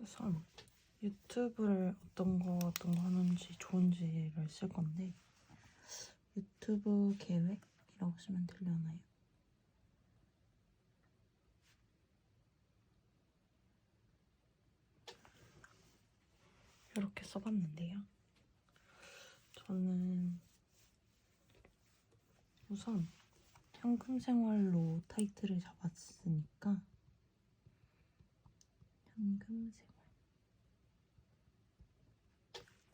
우선 유튜브를 어떤 거 어떤 거 하는지 좋은지를 쓸 건데 유튜브 계획이라고 쓰면 되려나요? 이렇게 써봤는데요. 저는 우선 현금 생활로 타이틀을 잡았으니까 현금 생활.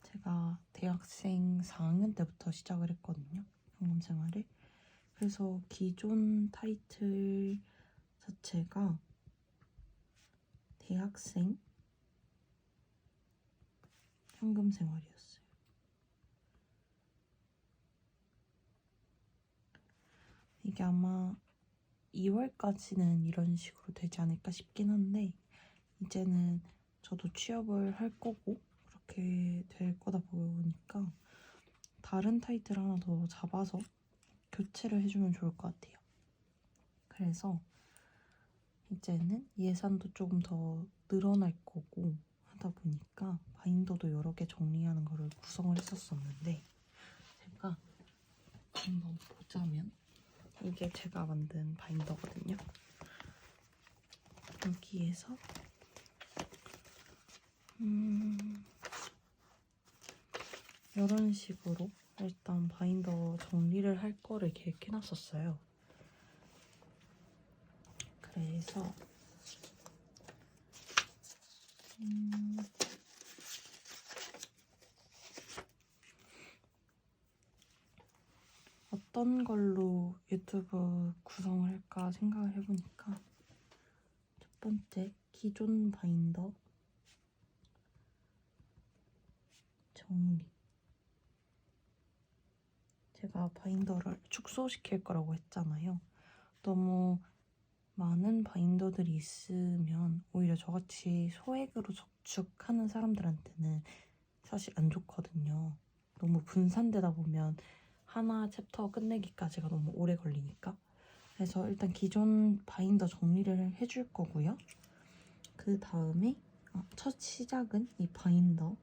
제가 대학생 4학년 때부터 시작을 했거든요. 현금 생활을. 그래서 기존 타이틀 자체가 대학생 현금 생활이었어요. 이게 아마 2월까지는 이런 식으로 되지 않을까 싶긴 한데 이제는 저도 취업을 할 거고 그렇게 될 거다 보니까 다른 타이틀 하나 더 잡아서 교체를 해주면 좋을 것 같아요. 그래서 이제는 예산도 조금 더 늘어날 거고 하다 보니까 바인더도 여러 개 정리하는 거를 구성을 했었었는데 제가 한번 보자면 이게 제가 만든 바인더거든요. 여기에서 음 이런 식으로 일단 바인더 정리를 할 거를 계획해놨었어요. 그래서 음, 어떤 걸로 유튜브 구성을 할까 생각을 해보니까 첫 번째 기존 바인더 정리 제가 바인더를 축소시킬 거라고 했잖아요. 너무 많은 바인더들이 있으면 오히려 저같이 소액으로 저축하는 사람들한테는 사실 안 좋거든요. 너무 분산되다 보면 하나 챕터 끝내기까지가 너무 오래 걸리니까. 그래서 일단 기존 바인더 정리를 해줄 거고요. 그 다음에 어, 첫 시작은 이 바인더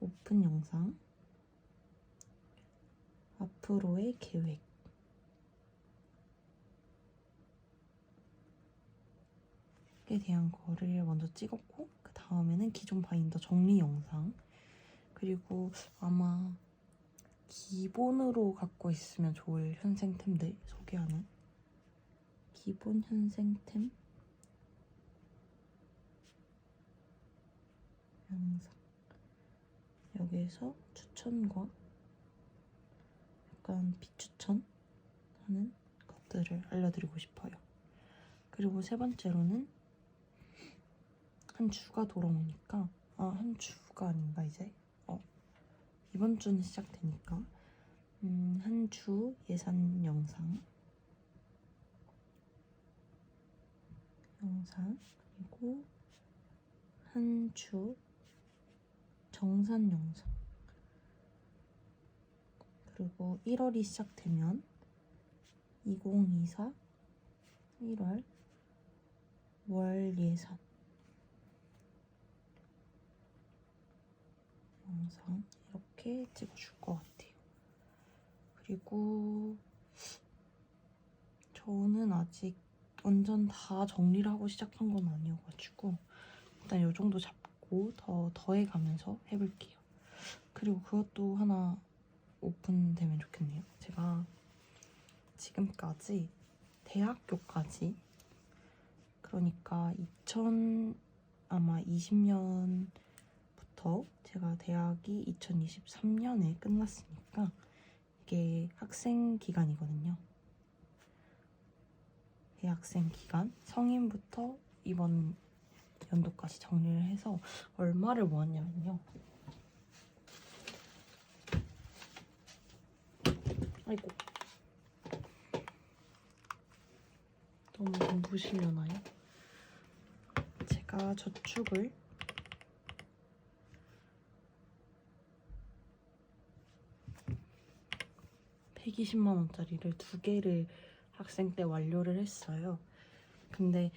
오픈 영상? 앞으로의 계획. 에 대한 거를 먼저 찍었고 그 다음에는 기존 바인더 정리 영상. 그리고 아마 기본으로 갖고 있으면 좋을 현생템들 소개하는 기본 현생템 영상 여기에서 추천과 약간 비추천 하는 것들을 알려드리고 싶어요. 그리고 세 번째로는 한 주가 돌아오니까 아 한 주가 아닌가 이제? 어 이번 주는 시작되니까 음, 한 주 예산 영상. 영상 그리고 한 주 정산 영상 그리고 1월이 시작되면 2024 1월 월 예산 영상 이렇게 찍어줄 것 같아요. 그리고 저는 아직 완전 다 정리를 하고 시작한 건 아니어가지고 일단 이 정도 잡고 더 더해가면서 해볼게요. 그리고 그것도 하나 오픈되면 좋겠네요. 제가 지금까지 대학교까지 그러니까 2000 아마 20년부터 제가 대학이 2023년에 끝났으니까 이게 학생 기간이거든요. 대학생 기간 성인부터 이번 연도까지 정리를 해서 얼마를 모았냐면요. 아이고. 너무 눈부시려나요? 제가 저축을 (120만 원짜리를) 두 개를 학생 때 완료를 했어요 근데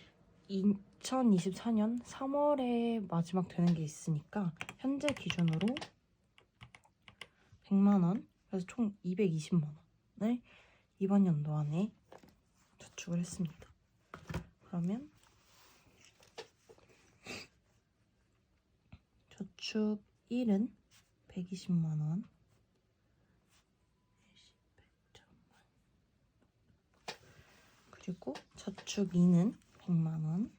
2024년 3월에 마지막 되는 게 있으니까 현재 기준으로 100만 원, 그래서 총 220만 원을 이번 연도 안에 저축을 했습니다. 그러면 저축 1은 120만 원, 10, 100, 1000만 그리고 저축 2는 100만 원.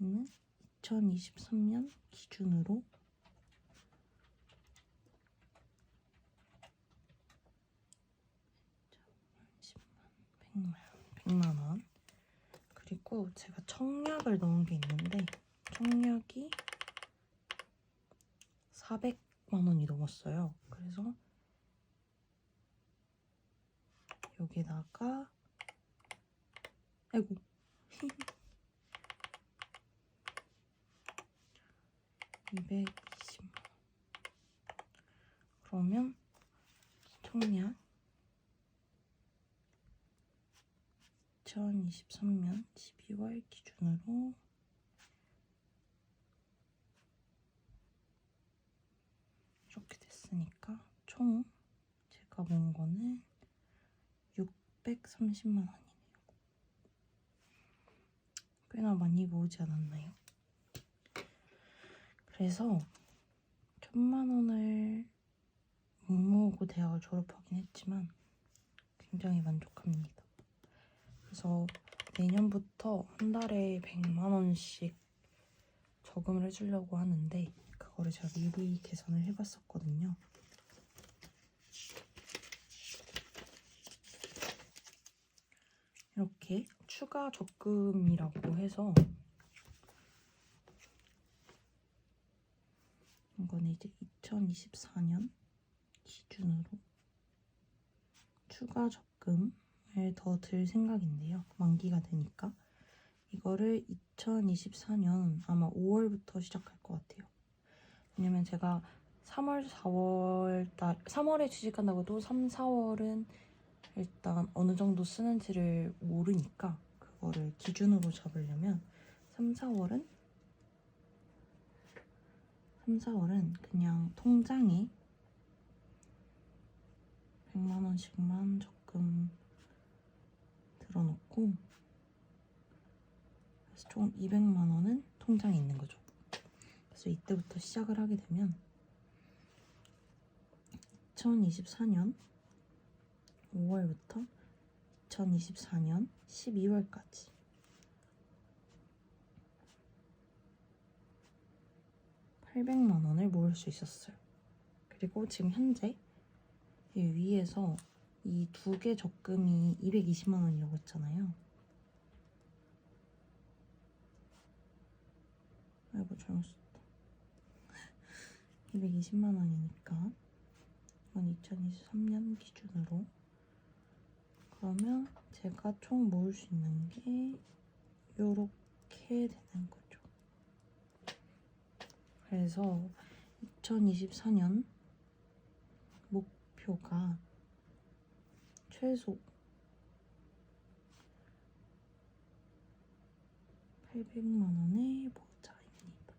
이는 2023년 기준으로 백만 100만 원. 그리고 제가 청약을 넣은 게 있는데 청약이 400만 원이 넘었어요. 그래서 여기다가 아이고 (220만 원) 그러면 총량 2023년 12월 기준으로 이렇게 됐으니까 총 제가 모은 거는 630만 원이네요. 꽤나 많이 모으지 않았나요? 그래서 천만 원을 못 모으고 대학을 졸업하긴 했지만 굉장히 만족합니다. 그래서 내년부터 한 달에 100만 원씩 저금을 해주려고 하는데 그거를 제가 미리 계산을 해봤었거든요. 이렇게 추가 적금이라고 해서 이거는 이제 2024년 기준으로 추가 적금을 더 들 생각인데요. 만기가 되니까 이거를 2024년 아마 5월부터 시작할 것 같아요. 왜냐면 제가 3월, 4월 달 3월에 취직한다고 해도 3, 4월은 일단 어느 정도 쓰는지를 모르니까 그거를 기준으로 잡으려면 3, 4월은 3, 4월은 그냥 통장에 100만 원씩만 적금 들어놓고 그래서 총 200만 원은 통장에 있는 거죠. 그래서 이때부터 시작을 하게 되면 2024년 5월부터 2024년 12월까지 (800만 원을) 모을 수 있었어요. 그리고 지금 현재 이 위에서 이 두 개 적금이 220만 원이라고 했잖아요. 아이고 잘못 썼다. 220만 원이니까 이건 2023년 기준으로. 그러면 제가 총 모을 수 있는 게 요렇게 되는 거죠. 그래서 2024년 목표가 최소 800만 원의 보자입니다.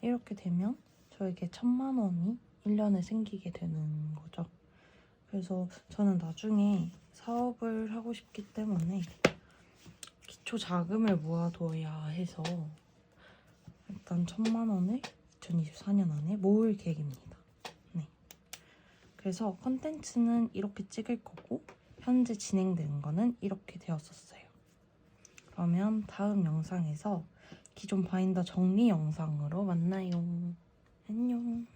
이렇게 되면 저에게 천만 원이 1년에 생기게 되는 거죠. 그래서 저는 나중에 사업을 하고 싶기 때문에 기초 자금을 모아둬야 해서 일단 천만 원을 2024년 안에 모을 계획입니다. 네. 그래서 컨텐츠는 이렇게 찍을 거고 현재 진행되는 거는 이렇게 되었었어요. 그러면 다음 영상에서 기존 바인더 정리 영상으로 만나요. 안녕.